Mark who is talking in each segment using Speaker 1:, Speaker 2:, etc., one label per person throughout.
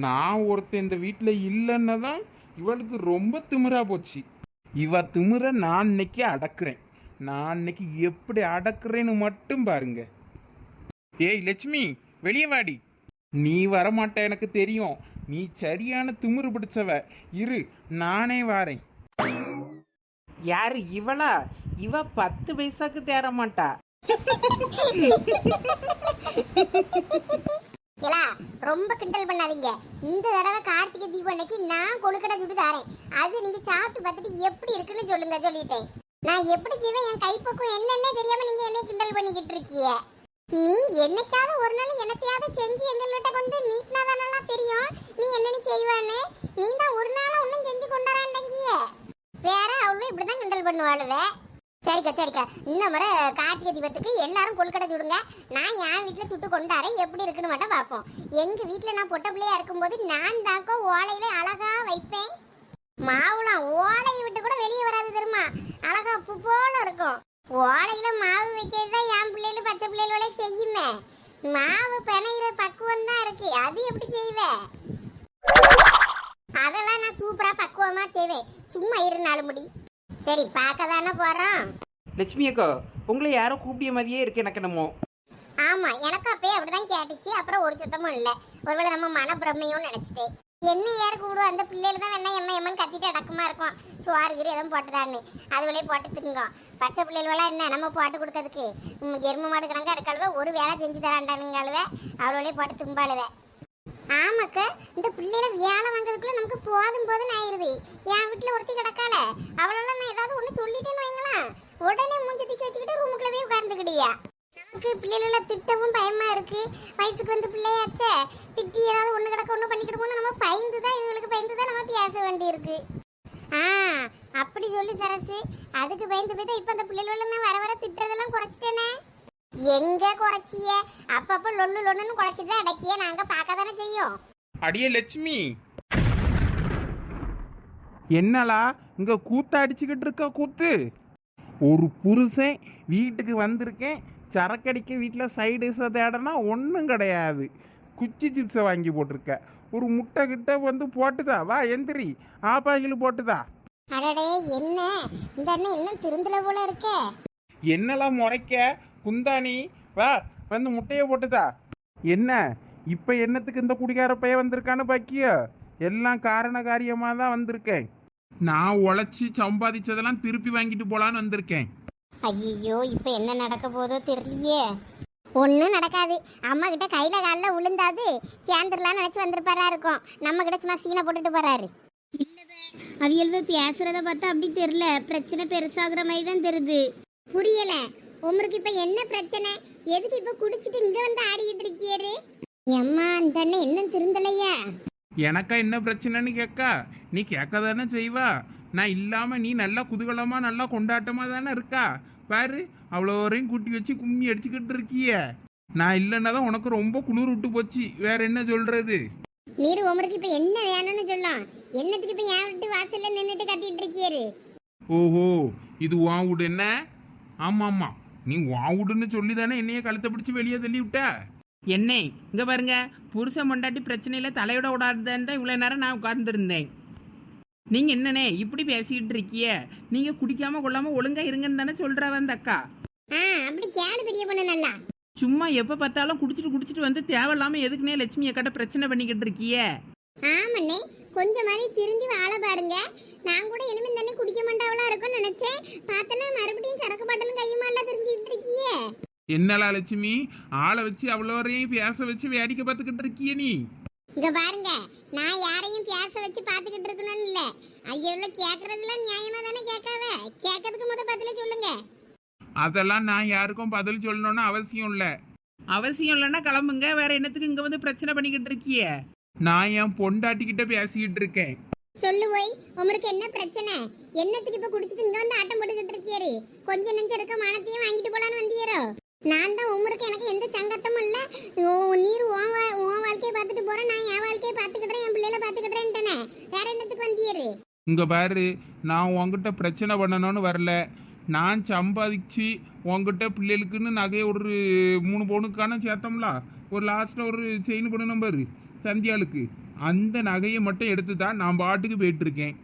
Speaker 1: நான் ஒருத்தன் இந்த வீட்டில் இல்லைன்னு தான் இவளுக்கு ரொம்ப திமிரா போச்சு. இவ திமிர நான் இன்னைக்கு அடக்குறேன். நான் இன்னைக்கு எப்படி அடக்குறேன்னு மட்டும் பாருங்க. ஏய் லட்சுமி வெளியே வாடி. நீ வரமாட்ட எனக்கு தெரியும். நீ சரியான திமிரு பிடிச்சவ. இரு நானே வாரேன்.
Speaker 2: யாரு இவளா? இவ பத்து பைசாக்கு தேர மாட்டா
Speaker 3: ஏலா ரொம்ப கிண்டல் பண்ணாதீங்க. இந்த தடவை கார்த்திகை தீபம் அன்னைக்கு நான் கொழுக்கடை சுட்டு தரேன். அது நீங்க சாப்பிட்டு பார்த்துட்டு எப்படி இருக்குன்னு சொல்லுங்க சொல்லிட்டேன். நான் எப்படி செய்வேன்? என் கைப்பக்கம் என்னன்னே தெரியாம நீங்க என்ன கிண்டல் பண்ணிக்கிட்டு இருக்கீங்க. நீ என்னைக்காவது ஒரு நாள் என்னத்தையாவது செஞ்சு எங்கள்கிட்ட கொண்டு நீட்னா தானெல்லாம் தெரியும். நீ என்னென்னு செய்வான்னு? நீ தான் ஒரு நாள் ஒன்றும் செஞ்சு கொண்டாடாண்டங்கிய வேற அவளும் இப்படிதான் கிண்டல் பண்ணுவாளுவே. சரிக்கா சரிக்கா. இந்த முறை கார்த்திகை தீபத்துக்கு எல்லாரும் கொழுக்கடை சுடுங்க. நான் என் வீட்டில் சுட்டு கொண்டாரேன் எப்படி இருக்குன்னு மட்டும் பார்ப்போம். எங்கள் வீட்டில் நான் பொட்ட பிள்ளையா இருக்கும்போது நான் தாக்கோ ஓலையில அழகா வைப்பேன். மாவுலாம் ஓலையை விட்டு கூட வெளியே வராது தெரியுமா? அழகா பூ போல இருக்கும். ஓலையில மாவு வைக்கிறது தான் என் பிள்ளைகளும் பச்சை பிள்ளைகளோட செய்யுமே. மாவு பிணையிற பக்குவம் தான் இருக்கு. அது எப்படி செய்வே? அதெல்லாம் நான் சூப்பராக பக்குவமாக செய்வேன். சும்மா இரு நாலு முடி. சரி பார்க்க தானே போறோம்.
Speaker 2: லட்சுமி அக்கா உங்களை யாரோ கூப்பிய மாதிரியே இருக்கு எனக்கு என்னமோ.
Speaker 3: ஆமா எனக்கு அப்பயே அப்படிதான் கேட்டுச்சு. அப்புறம் ஒரு சுத்தமும் இல்ல. ஒருவேளை நம்ம மனப்பிரமையும் நினைச்சிட்டேன். என்ன யார் கூப்பிடுவோம் அந்த பிள்ளைகள் தான் வேணா எம்ம எம்மன் கத்திட்டு அடக்கமா இருக்கும். சோறு கீறு எதுவும் போட்டுதான்னு. அது வழியே போட்டு திங்க பச்சை பிள்ளைகளெல்லாம் என்ன நம்ம போட்டு கொடுக்கறதுக்கு? எருமை மாடு கணக்கா இருக்காளுவ ஒரு வேலை செஞ்சு தராண்டானுங்காளுவ அவளோடய போட்டு தும்பாளுவ. ஆமாக்க இந்த பிள்ளையில வேலை வாங்குறதுக்குள்ள நமக்கு போதும் போதும் ஆயிருது. என் வீட்டுல ஒருத்தி கிடக்கால அவளெல்லாம் நான் ஏதாவது ஒண்ணு சொல்லிட்டேன்னு வைங்களேன் உடனே மூஞ்சி தூக்கி வச்சுக்கிட்டு ரூமுக்குள்ள போய் உட்கார்ந்துக்கிடியா? நமக்கு பிள்ளைகள திட்டவும் பயமா இருக்கு. வயசுக்கு வந்து பிள்ளையாச்சே. திட்டி ஏதாவது ஒண்ணு கிடக்க ஒண்ணு பண்ணிக்கிடுமோன்னு நம்ம பயந்து தான் இதுகளுக்கு பயந்து தான் நம்ம பேச வேண்டியிருக்கு. ஆ அப்படி சொல்லி சரசு. அதுக்கு பயந்து போய் தான் இப்போ அந்த பிள்ளைகள நான் வர வர திட்டுறதெல்லாம் குறைச்சிட்டேனே. எங்க குறைச்சிய? அப்பப்ப லொல்லு லொல்லுன்னு குறைச்சிட்டு தான் அடக்கிய. நாங்க பார்க்க தானே செய்யும்.
Speaker 1: அடியே லட்சுமி. என்னலா இங்க கூத்த அடிச்சுக்கிட்டு இருக்க கூத்து? ஒரு புருஷன் வீட்டுக்கு வந்திருக்கேன். சரக்கடிக்க வீட்டில் சைடு தேடனா ஒன்றும் கிடையாது. குச்சி சிப்ஸை வாங்கி போட்டிருக்க. ஒரு முட்டை கிட்ட வந்து போட்டுதா? வா எந்திரி. ஆப்பாக்கில் போட்டுதா?
Speaker 3: அடடே என்ன? இந்த அண்ணன் இன்னும் திருந்தல போல இருக்கே.
Speaker 1: என்னலாம் முறைக்க? குந்தாணி வா வந்து முட்டையை போட்டுதா. என்ன? இப்போ என்னத்துக்கு இந்த குடிகார பையன் வந்திருக்கான்னு பாக்கியோ? எல்லாம் காரண காரியமாக தான் வந்திருக்கேன். நான் உழைச்சி சம்பாதிச்சதெல்லாம் திருப்பி வாங்கிட்டு போலான்னு வந்திருக்கேன்.
Speaker 3: ஐயோ இப்போ என்ன நடக்க போதோ தெரியலையே. ஒன்றும் நடக்காது. அம்மா கிட்ட கையில் காலில் விழுந்தாது சேர்ந்துடலாம்னு நினச்சி வந்திருப்பாரா இருக்கும். நம்ம கிட்ட சும்மா சீனை போட்டுட்டு போறாரு. அவியல்வ பேசுறத பார்த்தா அப்படி தெரியல. பிரச்சனை பெருசாகிற மாதிரி தான் தெரியுது. புரியல. உமருக்கு இப்ப என்ன பிரச்சனை? எதுக்கு இப்ப குடிச்சிட்டு இங்க வந்து ஆடிக்கிட்டு இருக்கியாரு அம்மா அந்த அண்ணன் இன்னும் திருந்தலையா?
Speaker 1: எனக்கா என்ன பிரச்சனைன்னு கேட்கா நீ கேட்க தானே செய்வா? நான் இல்லாமல் நீ நல்லா குதூகலமாக நல்லா கொண்டாட்டமாக தானே இருக்கா? பாரு அவ்வளோரையும் கூட்டி வச்சு கும்மி அடிச்சுக்கிட்டு இருக்கிய. நான் இல்லைன்னா தான் உனக்கு ரொம்ப குளிர் விட்டு போச்சு. வேற என்ன சொல்றது?
Speaker 3: நீர் உமருக்கு இப்ப என்ன வேணும்னு சொல்லலாம். என்னத்துக்கு இப்ப என் வீட்டு வாசல்ல நின்னுட்டு கத்திட்டு இருக்கியாரு?
Speaker 1: ஓஹோ இது உன் வீடு என்ன? ஆமாம் ஆமாம் நீ உன் வீடுன்னு சொல்லி தானே என்னைய கழுத்தை பிடிச்சி வெளியே தள்ளி விட்ட
Speaker 2: என்ன? இங்க பாருங்க. புருஷன் பொண்டாட்டி பிரச்சனையில தலையோட விடாதுன்னு தான் இவ்வளவு நேரம் நான் உட்கார்ந்துருந்தேன். நீங்க என்னண்ணே இப்படி பேசிக்கிட்டு இருக்கிய? நீங்க குடிக்காம கொள்ளாம ஒழுங்கா இருங்கன்னு தானே சொல்றவ அந்த அக்கா.
Speaker 3: ஆ அப்படி கேளு பெரிய பொண்ணு நல்லா.
Speaker 2: சும்மா எப்ப பார்த்தாலும் குடிச்சிட்டு குடிச்சிட்டு வந்து தேவையில்லாம எதுக்குனே லட்சுமி அக்காட்ட பிரச்சனை பண்ணிக்கிட்டு இருக்கிய?
Speaker 3: ஆமண்ணே கொஞ்சம் மாதிரி திருந்தி வாழ பாருங்க. நான் கூட இனிமே தண்ணி குடிக்க மாட்டாவளா இருக்கும்னு நினைச்சேன். பார்த்தனா மறுபடியும் சரக்கு பாட்டலும் கையுமா எல்லாம் தெரிஞ்சுக்கிட்டு இருக்கியே.
Speaker 1: என்னலா லட்சுமி? ஆளை வச்சு அவ்வளோரையும் பேச வச்சு வேடிக்கை பார்த்துக்கிட்டு இருக்கிய நீ?
Speaker 3: இங்க பாருங்க நான் யாரையும் பேச வச்சு பாத்துக்கிட்டு இருக்கணும்னு இல்ல. ஐயோ கேக்குறதுல நியாயமா தானே கேட்காவ கேட்கறதுக்கு முத பதில சொல்லுங்க.
Speaker 1: அதெல்லாம் நான் யாருக்கும் பதில் சொல்லணும்னு அவசியம் இல்லை.
Speaker 2: அவசியம் இல்லைன்னா கிளம்புங்க. வேற என்னத்துக்கு இங்க வந்து பிரச்சனை பண்ணிக்கிட்டு இருக்கிய?
Speaker 1: நான் என் பொண்டாட்டிக்கிட்ட பேசிக்கிட்டு இருக்கேன்.
Speaker 3: சொல்லு போய் உங்களுக்கு என்ன பிரச்சனை? என்னத்துக்கு இப்ப குடிச்சிட்டு இங்க வந்து ஆட்டம் போட்டுக்கிட்டு இருக்கியாரு? கொஞ்ச நெஞ்சம் இருக்க மானத்தையும் வாங்கிட்டு போலான்னு வந்தியாரோ? நான் தான் உமருக்கு எனக்கு எந்த சங்கத்தமும் இல்ல. ஓ- நீர் உன் வா- உன் வாழ்க்கையை பார்த்துட்டு போறேன் நான் என் வாழ்க்கையை பார்த்துக்கிட்டேன் என் பிள்ளைல பார்த்துக்கிட்டேன்ட்டேனே வேற என்னத்துக்கு வந்தியாரு?
Speaker 1: இங்க பாரு நான் உன்கிட்ட பிரச்சனை பண்ணணும்னு வரல. நான் சம்பாதிச்சு உன்கிட்ட பிள்ளைகளுக்குன்னு நகையை ஒரு மூணு பவுனுக்கான சேர்த்தோம்ல. ஒரு லாஸ்ட்டில் ஒரு செயின் பண்ணணும் பாரு. சந்தியாளுக்கு அந்த நகையை மட்டும் எடுத்து தான் நான் பாட்டுக்கு போயிட்டு இருக்கேன்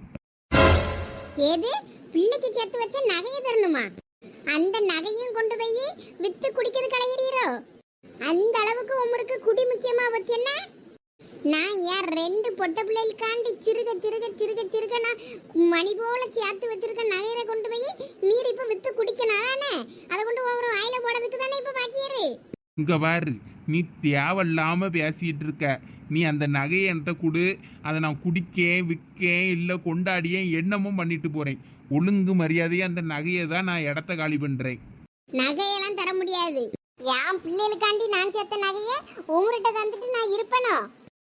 Speaker 3: ஏது பிள்ளைக்கு சேர்த்து வச்ச நகையை தரணுமா? அந்த நகையும் கொண்டு போய் வித்து குடிக்கிறது கலையிறீரோ அந்த அளவுக்கு உமருக்கு குடி முக்கியமா வச்சேன்னா நான் ஏன் ரெண்டு பொட்ட பிள்ளைகளுக்காண்டி சிறுக சிறுக சிறுக சிறுக நான் மணி போல சேர்த்து வச்சிருக்க நகையை கொண்டு போய் நீர் இப்ப வித்து குடிக்கணும் அதானே அதை கொண்டு ஒவ்வொரு வாயில போடுறதுக்கு தானே இப்ப பாக்கியாரு?
Speaker 1: இங்க பாரு நீ தேவையில்லாம பேசிட்டு இருக்க. நீ அந்த நகையை என்கிட்ட கொடு. அதை நான் குடிக்கேன் விற்கேன் இல்லை கொண்டாடியேன் என்னமும் பண்ணிட்டு போறேன். ஒழுங்கு மரியாதையா அந்த நகையை தான் நான் இடத்த காலி பண்றேன்.
Speaker 3: நகையெல்லாம் தர முடியாது. என் பிள்ளைகளுக்காண்டி நான் சேர்த்த நகைய உங்ககிட்ட தந்துட்டு நான் இருப்பேனோ?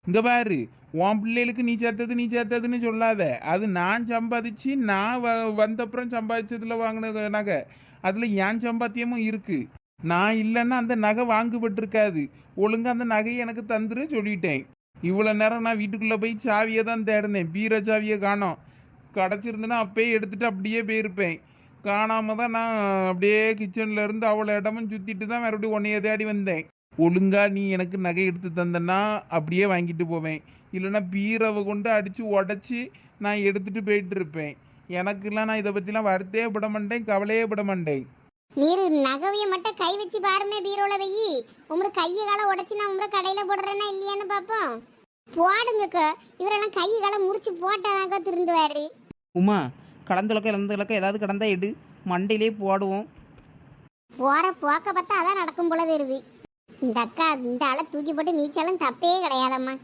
Speaker 1: இங்க பாரு உன் பிள்ளைகளுக்கு நீ சேர்த்தது நீ சேர்த்ததுன்னு சொல்லாத. அது நான் சம்பாதிச்சு நான் வ வந்தப்புறம் சம்பாதிச்சதுல வாங்கின நகை. அதுல என் சம்பாத்தியமும் இருக்கு. நான் இல்லைன்னா அந்த நகை வாங்கப்பட்டிருக்காது ஒழுங்கா அந்த நகையை எனக்கு தந்துரு சொல்லிட்டேன். இவ்வளோ நேரம் நான் வீட்டுக்குள்ளே போய் சாவியை தான் தேடினேன். பீர சாவியை காணோம். கிடச்சிருந்துன்னா அப்பயே எடுத்துட்டு அப்படியே போயிருப்பேன். காணாமல் தான் நான் அப்படியே கிச்சனில் இருந்து அவ்வளோ இடமும் சுற்றிட்டு தான் மறுபடியும் உன்னைய தேடி வந்தேன். ஒழுங்கா நீ எனக்கு நகை எடுத்து தந்தனா அப்படியே வாங்கிட்டு போவேன். இல்லைன்னா பீரவை கொண்டு அடித்து உடச்சி நான் எடுத்துகிட்டு போயிட்டு இருப்பேன். எனக்குலாம் நான் இதை பற்றிலாம் வருத்தே பட மாட்டேன் கவலையே பட மாட்டேன்.
Speaker 3: நீர் நகைய மட்டும் கை வச்சு பாருமே பீரோல வெயி உமரு கையை காலை உடைச்சு நான் உமர கடையில போடுறேன்னா இல்லையான்னு பாப்போம். போடுங்கக்கா. இவரெல்லாம் கை காலை முறிச்சு போட்டாதாங்க திருந்துவாரு.
Speaker 2: உமா கலந்துலக்க இழந்துலக்க ஏதாவது கிடந்தா எடு. மண்டையிலே போடுவோம்.
Speaker 3: போற போக்க பார்த்தா அதான் நடக்கும் போல தெரியுது. இந்த அக்கா இந்த ஆளை தூக்கி போட்டு மீச்சாலும் தப்பே கிடையாதம்மா.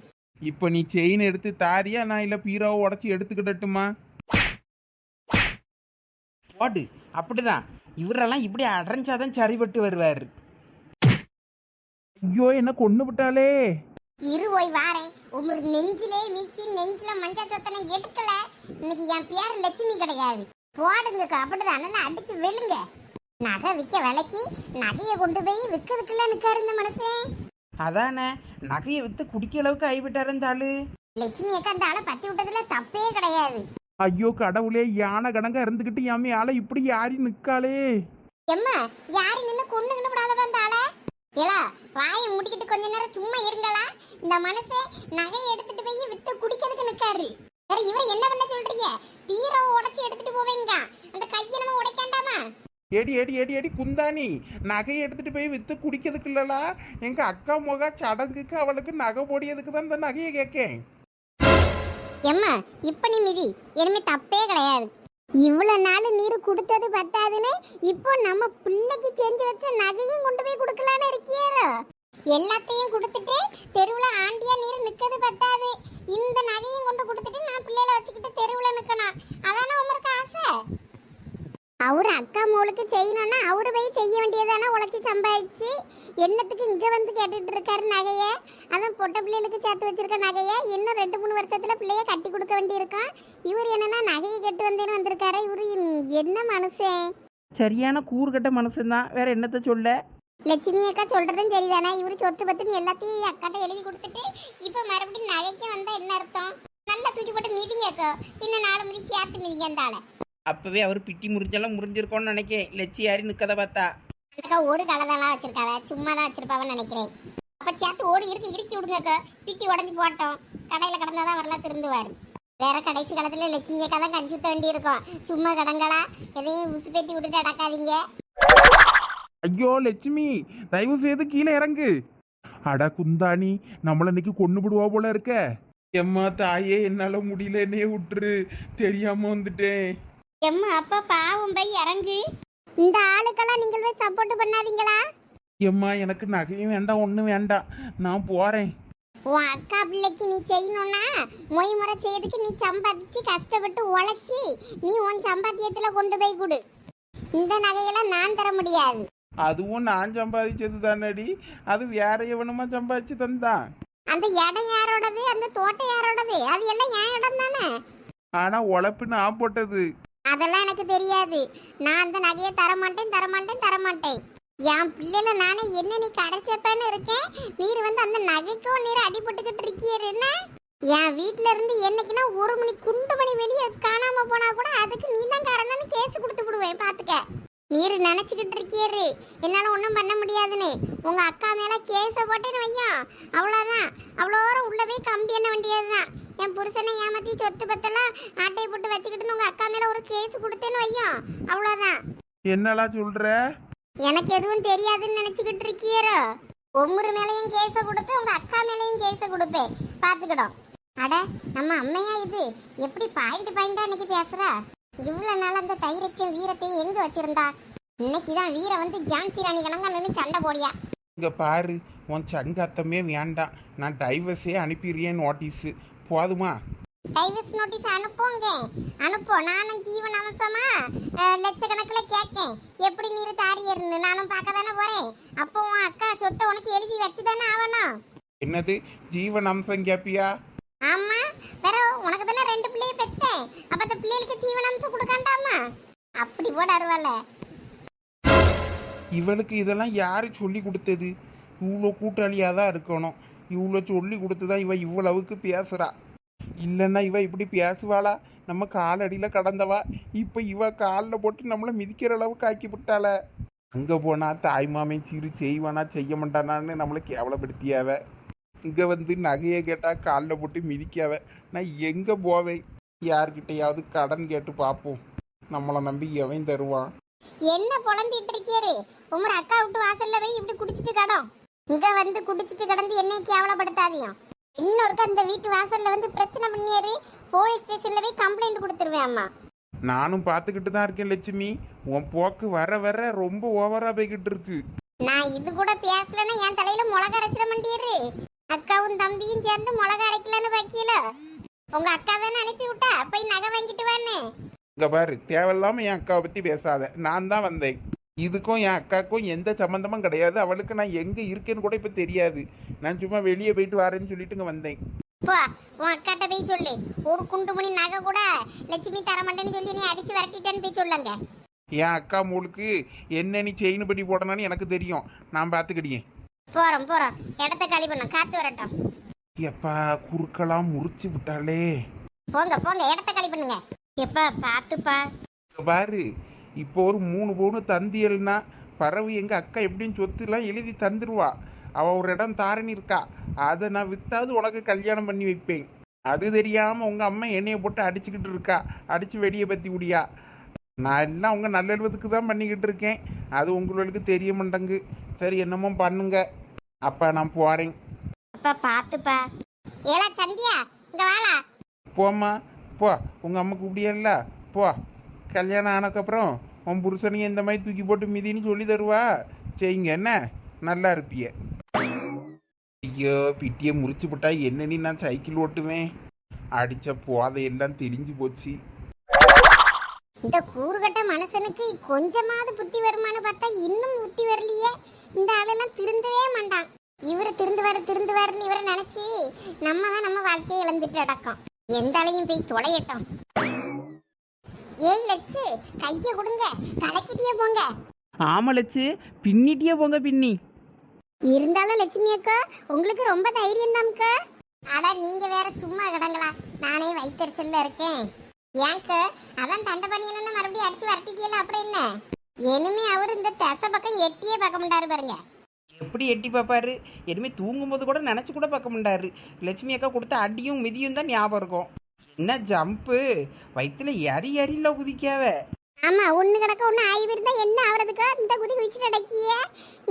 Speaker 1: இப்போ நீ செயின் எடுத்து தாரியா நான் இல்லை பீரோவை உடச்சி எடுத்துக்கிடட்டுமா?
Speaker 2: போடு. அப்படிதான். இவரெல்லாம் இப்படி அடைஞ்சாதான் சரிபட்டு வருவார்.
Speaker 1: ஐயோ என்ன கொண்டு விட்டாலே?
Speaker 3: இரு போய் வாரேன். உமர் நெஞ்சிலே மீச்சி நெஞ்சில மஞ்சா சொத்தனை எடுக்கல. இன்னைக்கு என் பேர் லட்சுமி கிடையாது. போடுங்கக்கா அப்படிதான். நல்லா அடிச்சு விழுங்க நகை விற்க விலைக்கு நகையை கொண்டு போய் விற்கிறதுக்குள்ள நிற்காரு இந்த மனுஷன்
Speaker 2: அதானே? நகையை விற்று குடிக்க அளவுக்கு ஆகிவிட்டாரு இந்த ஆளு.
Speaker 3: லட்சுமி அக்கா அந்த ஆளை பத்தி விட்டதுல தப்பே கிடையாது.
Speaker 1: ஐயோ கடவுளே யானை கணங்க இருந்துக்கிட்டு என் ஆளை இப்படி யாரி நிற்காளே
Speaker 3: எம்மா யாரு நின்று கொண்டு நின்று விடாதப்ப அந்த ஆளை? ஏலா வாயை முடிக்கிட்டு கொஞ்ச நேரம் சும்மா இருங்களா இந்த மனுஷன் நகையை எடுத்துட்டு போய் வித்து குடிக்கிறதுக்கு நிக்காரு. வேற இவர் என்ன பண்ண சொல்றீங்க? பீரோ உடைச்சு எடுத்துட்டு போவீங்க. அந்த கையை நம்ம உடைக்காண்டாமா?
Speaker 1: ஏடி ஏடி ஏடி ஏடி குந்தாணி நகையை எடுத்துட்டு போய் வித்து குடிக்கிறதுக்கு இல்லலா? எங்க அக்கா முக சடங்குக்கு அவளுக்கு நகை போடியதுக்கு தான் இந்த நகையை கேட்கேன்
Speaker 3: எம்மா இப்போ நீ மிதி. இனிமே தப்பே கிடையாது. இவ்வளோ நாள் நீர் கொடுத்தது பத்தாதுன்னு இப்போ நம்ம பிள்ளைக்கு செஞ்சு வச்ச நகையும் கொண்டு போய் கொடுக்கலான்னு இருக்கியாரோ? எல்லாத்தையும் கொடுத்துட்டு தெருவில் ஆண்டியா நீர் நிற்கிறது பத்தாது. இந்த நகையும் கொண்டு கொடுத்துட்டு நான் பிள்ளைகளை வச்சுக்கிட்டு தெருவில் நிற்கணும் அதானே உமர் அவரு அக்கா மோளுக்கு செய்யணும்னா அவரு போய் செய்ய வேண்டியதானே உழைச்சி சம்பாதிச்சு என்னத்துக்கு இங்க வந்து கேட்டுட்டு இருக்காரு நகைய? அதான் பொட்ட பிள்ளைகளுக்கு சேர்த்து வச்சிருக்க நகைய இன்னும் ரெண்டு மூணு வருஷத்துல பிள்ளைய கட்டி கொடுக்க வேண்டியிருக்கும். இவர் என்னன்னா நகையை கெட்டு வந்தேன்னு வந்திருக்காரு? இவரு என்ன மனுஷன்
Speaker 2: சரியான கூறுகட்ட மனுஷன்தான். வேற என்னத்த சொல்ல?
Speaker 3: லட்சுமி அக்கா சொல்றதும் சரிதானே? இவரு சொத்து பத்துன்னு எல்லாத்தையும் அக்காட்ட எழுதி கொடுத்துட்டு இப்ப மறுபடியும் நகைக்கு வந்தா என்ன அர்த்தம்? நல்லா தூக்கி போட்டு மீதிங்க அக்கா. இன்னும் நாலு மணிக்கு சேர்த்து மீதிங்க அந்த ஆளை.
Speaker 2: அப்பவே அவர் பிட்டி முறிஞ்செல்லாம் முறிஞ்சிருக்கோன்னு நினைக்கேன். லட்சி யாரி நிற்கத பார்த்தா.
Speaker 3: அக்கா ஒரு கலதெல்லாம் வச்சிருக்காவ சும்மா தான் வச்சிருப்பாவன்னு நினைக்கிறேன். அப்ப சேர்த்து ஒரு இருக்கு இறுக்கி விடுங்க பிட்டி உடஞ்சி போட்டோம் கடையில கடந்தாதான் வரலாம் திருந்துவாரு. வேற கடைசி காலத்துல லட்சுமி அக்கா தான் கஞ்சி சுத்த வேண்டி இருக்கும் சும்மா கடங்களா? எதையும் உசுப்பேத்தி விட்டுட்டு அடக்காதீங்க.
Speaker 1: ஐயோ லட்சுமி தயவு செய்து கீழே இறங்கு. அட குந்தாணி நம்மள இன்னைக்கு கொண்டு விடுவா போல இருக்க. எம்மா தாயே என்னால முடியல என்னைய விட்டுரு தெரியாம வந்துட்டேன்.
Speaker 3: எம்மா அப்பா பாவம் பை இறங்கு. இந்த ஆளுக்கெல்லாம் நீங்கள் போய் சப்போர்ட் பண்ணாதீங்களா?
Speaker 1: எம்மா எனக்கு நகையும் வேண்டாம் ஒன்றும் வேண்டாம். நான் போறேன்.
Speaker 3: உன் அக்கா பிள்ளைக்கு நீ செய்யணும்னா மொய் முறை செய்யறதுக்கு நீ சம்பாதிச்சு கஷ்டப்பட்டு உழைச்சி நீ உன் சம்பாத்தியத்துல கொண்டு போய் கொடு. இந்த நகையெல்லாம் நான் தர முடியாது.
Speaker 1: அதுவும் நான் சம்பாதிச்சது தானடி. அது வேற எவனுமா சம்பாதிச்சு தந்தான்
Speaker 3: அந்த இடம் யாரோடது? அந்த தோட்டம் யாரோடது? அது எல்லாம் என் இடம் தானே?
Speaker 1: ஆனா உழைப்பு நான் போட்டது.
Speaker 3: அதெல்லாம் எனக்கு தெரியாது. நான் அந்த நகையை தர மாட்டேன் தர மாட்டேன் தர மாட்டேன் என் பிள்ளைல நானே என்ன நீ கடைச்சப்பேன்னு இருக்கேன் நீர் வந்து அந்த நகைக்கும் நீர் அடிபட்டுக்கிட்டு இருக்கீர் என்ன? என் வீட்டில இருந்து என்னைக்குன்னா ஒரு மணி குண்டு மணி வெளியே காணாம போனா கூட அதுக்கு நீ தான் காரணம்னு கேஸ் கொடுத்து விடுவேன் பாத்துக்க. நீர் நினைச்சுக்கிட்டு இருக்கியாரு என்னால ஒன்றும் பண்ண முடியாதுன்னு. உங்க அக்கா மேல கேஸை போட்டேன்னு வையும் அவ்வளோதான் அவ்வளோ தூரம் போய் கம்பி என்ன வேண்டியதுதான். என் புருஷனை ஏமாத்தி சொத்து பத்தெல்லாம் ஆட்டையை போட்டு வச்சுக்கிட்டுன்னு உங்க அக்கா மேல ஒரு கேஸ் கொடுத்தேன்னு வையும் அவ்வளோதான்
Speaker 1: என்னலாம் சொல்ற?
Speaker 3: எனக்கு எதுவும் தெரியாதுன்னு நினைச்சுக்கிட்டு இருக்கியரோ? ஒவ்வொரு மேலையும் கேஸ கொடுப்பேன் உங்க அக்கா மேலையும் கேஸ கொடுப்பேன் பாத்துக்கிடும். அட நம்ம அம்மையா இது? எப்படி பாயிண்ட் பாயிண்டா இன்னைக்கு பேசுறா? இவ்வளவு நாள் அந்த தைரியத்தையும் வீரத்தையும் எங்க வச்சிருந்தா? இன்னைக்கு தான் வீர வந்து ஜான்சி ராணி கணங்க நின்று சண்டை போடியா.
Speaker 1: இங்க பாரு உன் சங்காத்தமே வேண்டாம். நான் டைவர்ஸே அனுப்பிடுறேன் நோட்டீஸு போதுமா?
Speaker 3: டைவர்ஸ் நோட்டீஸ் அனுப்புங்க. அனுப்போம் நானும் ஜீவன் அம்சமா லட்சக்கணக்கில் கேட்கேன் எப்படி நீர் தாரியர்னு நானும் பார்க்க தானே போறேன். அப்போ உன் அக்கா சொத்தை உனக்கு எழுதி வச்சு தானே ஆகணும்.
Speaker 1: என்னது? ஜீவன் அம்சம் கேப்பியா?
Speaker 3: ஆமா. வேற உனக்கு தானே ரெண்டு பிள்ளைய பெத்தேன் அப்ப அந்த பிள்ளைகளுக்கு ஜீவனாம்சம் கொடுக்காண்டாமா? அப்படி போட அருவால
Speaker 1: இவளுக்கு இதெல்லாம் யாரு சொல்லி கொடுத்தது? இவ்வளோ கூட்டாளியாக தான் இருக்கணும். இவ்வளோ சொல்லி கொடுத்து தான் இவ இவ்வளவுக்கு பேசுகிறா இல்லைன்னா இவ இப்படி பேசுவாளா? நம்ம காலடியில் கடந்தவா? இப்போ இவ காலில் போட்டு நம்மளை மிதிக்கிற அளவுக்கு ஆக்கி விட்டாள. அங்கே தாய் மாமையும் சரி செய்வானா செய்ய மாட்டானான்னு நம்மளை கேவலப்படுத்தியாவ. இங்கே வந்து நகையை கேட்டால் காலில் போட்டு மிதிக்காவ. நான் எங்கே போவேன்? யார்கிட்டையாவது கடன் கேட்டு பார்ப்போம் நம்மளை நம்பி எவன் தருவான்?
Speaker 3: என்ன புலம்பிட்டு இருக்கியாரு உமர் அக்கா விட்டு வாசல்ல போய் இப்படி குடிச்சிட்டு கடம். இங்க வந்து குடிச்சிட்டு கடந்து என்னை கேவலப்படுத்தாதியும் இன்னொருக்க அந்த வீட்டு வாசல்ல வந்து பிரச்சனை பண்ணியாரு போலீஸ் ஸ்டேஷன்ல போய் கம்ப்ளைண்ட் கொடுத்துருவேன் அம்மா.
Speaker 1: நானும் பார்த்துக்கிட்டு தான் இருக்கேன் லட்சுமி. உன் போக்கு வர வர ரொம்ப ஓவரா போய்கிட்டு இருக்கு.
Speaker 3: நான் இது கூட பேசலன்னா என் தலையில மிளகா அரைச்சிட மாட்டியாரு அக்காவும் தம்பியும் சேர்ந்து மிளகா அரைக்கலன்னு வைக்கல உங்க அக்கா தானே அனுப்பி விட்டா? போய் நகை வாங்கிட்டு வான்னு
Speaker 1: இங்க பாரு தேவையில்லாம என் அக்காவை பத்தி பேசாத. நான் தான் வந்தேன். இதுக்கும் என் அக்காவுக்கும் எந்த சம்மந்தமும் கிடையாது. அவளுக்கு நான் எங்க இருக்கேன்னு கூட இப்ப தெரியாது. நான் சும்மா வெளியே போயிட்டு வரேன்னு சொல்லிட்டு இங்க வந்தேன்.
Speaker 3: போ உன் அக்காட்ட போய் சொல்லு. ஒரு குண்டு மணி நகை கூட லட்சுமி தர மாட்டேன்னு சொல்லி நீ அடிச்சு விரட்டிட்டேன்னு போய் சொல்லுங்க
Speaker 1: என் அக்கா மூளுக்கு என்ன நீ செயின் படி போடணும்னு எனக்கு தெரியும். நான் பார்த்துக்கிடியேன்
Speaker 3: போறோம் போறோம். இடத்த காலி பண்ணோம் காத்து வரட்டும்.
Speaker 1: எப்பா குறுக்கெல்லாம் முறிச்சு விட்டாளே.
Speaker 3: போங்க போங்க. இடத்த காலி பண்ணுங்க. எப்பா பாத்துப்பா.
Speaker 1: இங்க பாரு. இப்போ ஒரு மூணு பவுனு தந்தியல்னா பறவை எங்க அக்கா எப்படின்னு சொத்துலாம் எழுதி தந்துருவா. அவ ஒரு இடம் தாரணி இருக்கா. அதை நான் வித்தாவது உனக்கு கல்யாணம் பண்ணி வைப்பேன். அது தெரியாம உங்க அம்மா என்னைய போட்டு அடிச்சுக்கிட்டு இருக்கா. அடிச்சு வெடியை பத்தி முடியா நான் எல்லாம் உங்க நல்லெழுவதுக்கு தான் பண்ணிக்கிட்டு இருக்கேன். அது உங்களுக்கு தெரிய மாட்டேங்கு சரி என்னமோ பண்ணுங்க. அப்ப நான் போறேன்.
Speaker 3: அப்பா பாத்துப்பா. ஏலா சந்தியா இங்க வாடா.
Speaker 1: போம்மா. போ. உங்க அம்மா கூப்பிடியல்ல போ. கல்யாணம் ஆனதுக்கப்புறம் உன் புருஷனையும் இந்த மாதிரி தூக்கி போட்டு மிதின்னு சொல்லி தருவா? செய்யுங்க என்ன? நல்லா இருப்பிய. ஐயோ பிட்டியை முறிச்சு போட்டா என்ன நான் சைக்கிள் ஓட்டுவேன்? அடிச்ச போதையெல்லாம் தெரிஞ்சு போச்சு.
Speaker 3: இந்த கூறுகட்ட மனுஷனுக்கு கொஞ்சமாவது புத்தி வருமானு பார்த்தா இன்னும் புத்தி வரலையே. இந்த ஆளெல்லாம் திருந்தவே மாட்டான். இவரு திருந்துவாரு திருந்துவாருன்னு இவரை நினைச்சு நம்ம தான் நம்ம வாழ்க்கையை இழந்துட்டு அடக்கம் எந்த ஆளையும் போய் தொலையட்டும். ஏய் லட்சு கைய கொடுங்க கலக்கிட்டே போங்க.
Speaker 2: ஆமா லட்சு பின்னிட்டியே போங்க பின்னி.
Speaker 3: இருந்தாலும் லட்சுமி அக்கா உங்களுக்கு ரொம்ப தைரியம் தான்க்கா அட நீங்க வேற சும்மா கிடங்களா. நானே வயிற்றுச்சல்ல இருக்கேன். ஏங்க அதான் தண்டை பண்ணியன்னு மறுபடியும் அடிச்சு வரட்டிட்டியல அப்புறம் என்ன? இனிமே அவர் இந்த தசை பக்கம் எட்டியே பார்க்க மாட்டாரு பாருங்க.
Speaker 2: எப்படி எட்டி பார்ப்பாரு? இனிமே தூங்கும்போது கூட நினச்சி கூட பார்க்க மாட்டாரு. லட்சுமி அக்கா கொடுத்த அடியும் மிதியும் தான் ஞாபகம் இருக்கும். என்ன ஜம்ப்பு வயிற்றுல எரி எரியில குதிக்காவ
Speaker 3: ஆமா ஒண்ணு கிடக்க ஒண்ணு ஆகி இருந்தா என்ன ஆவறதுக்கா இந்த குதி குதிச்சுட்டு அடக்கிய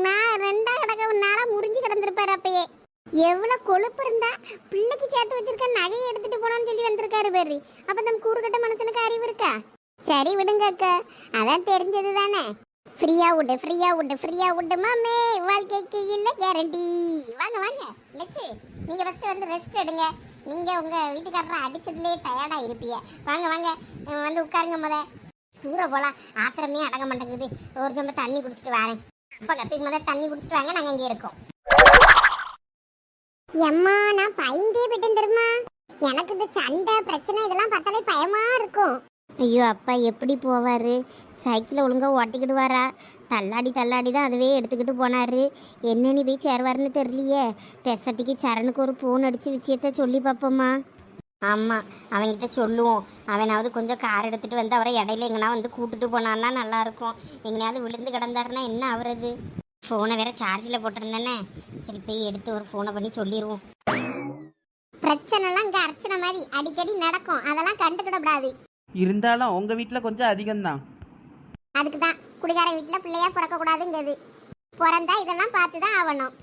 Speaker 3: நான் ரெண்டா கிடக்க உன்னால முறிஞ்சு கிடந்திருப்பாரு அப்பயே. எவ்வளவு கொழுப்பு இருந்தா பிள்ளைக்கு சேர்த்து வச்சிருக்க நகையை எடுத்துட்டு போனான்னு சொல்லி வந்திருக்காரு பாரு. அப்ப நம்ம கூறுகட்ட மனசனுக்கு அறிவு இருக்கா? சரி விடுங்க அக்கா. அதான் தெரிஞ்சது தானே. ஃப்ரீயா விடு ஃப்ரீயா உண்டு ஃப்ரீயா உண்டு. மாமே வாழ்க்கைக்கு இல்லை கேரண்டி வாங்க வாங்க லட்சு நீங்க ஃபர்ஸ்ட் வந்து ரெஸ்ட் எடுங்க. நீங்க உங்க வீட்டுக்காரரை அடிச்சதுலயே டயர்டா இருப்பீங்க. வாங்க வாங்க. வந்து உட்காருங்க முத. தூர போலாம். ஆத்திரமே அடங்க மாட்டேங்குது. ஒரு சொம்ப தண்ணி குடிச்சிட்டு வரேன். அப்ப கப்பிக்கு முதல்ல தண்ணி குடிச்சிட்டு வாங்க. நாங்க இங்க இருக்கோம். எம்மா நான் பயந்தே போயிட்டேன் தெரியுமா? எனக்கு இந்த சண்டை பிரச்சனை இதெல்லாம் பார்த்தாலே பயமா இருக்கும். ஐயோ அப்பா எப்படி போவாரு? சைக்கிளை ஒழுங்கா ஓட்டிக்கிடுவாரா? தள்ளாடி தள்ளாடி தான் அதுவே எடுத்துக்கிட்டு போனாரு. என்னன்னு போய் சேருவாருன்னு தெரியலையே. பெசட்டிக்கு சரணுக்கு ஒரு ஃபோன் அடித்து விஷயத்த சொல்லி பார்ப்போம்மா ஆமாம் அவன்கிட்ட சொல்லுவோம். அவனாவது கொஞ்சம் கார் எடுத்துகிட்டு வந்து அவரை இடையில எங்கன்னா வந்து கூட்டிட்டு போனான்னா நல்லாயிருக்கும். எங்கேயாவது விழுந்து கிடந்தாருன்னா என்ன ஆகுறது ஃபோனை வேற சார்ஜில் போட்டிருந்தேனே. சரி போய் எடுத்து ஒரு ஃபோனை பண்ணி சொல்லிடுவோம் பிரச்சனைலாம் இங்கே அர்ச்சனை மாதிரி அடிக்கடி நடக்கும். அதெல்லாம் கண்டுக்கிடக்கூடாது
Speaker 2: இருந்தாலும் உங்கள் வீட்டில் கொஞ்சம் அதிகம்தான்.
Speaker 3: அதுக்கு தான் குடிகார வீட்டில் பிள்ளையா பிறக்கக்கூடாதுங்கிறது. பிறந்தா இதெல்லாம் பார்த்து தான் ஆகணும்.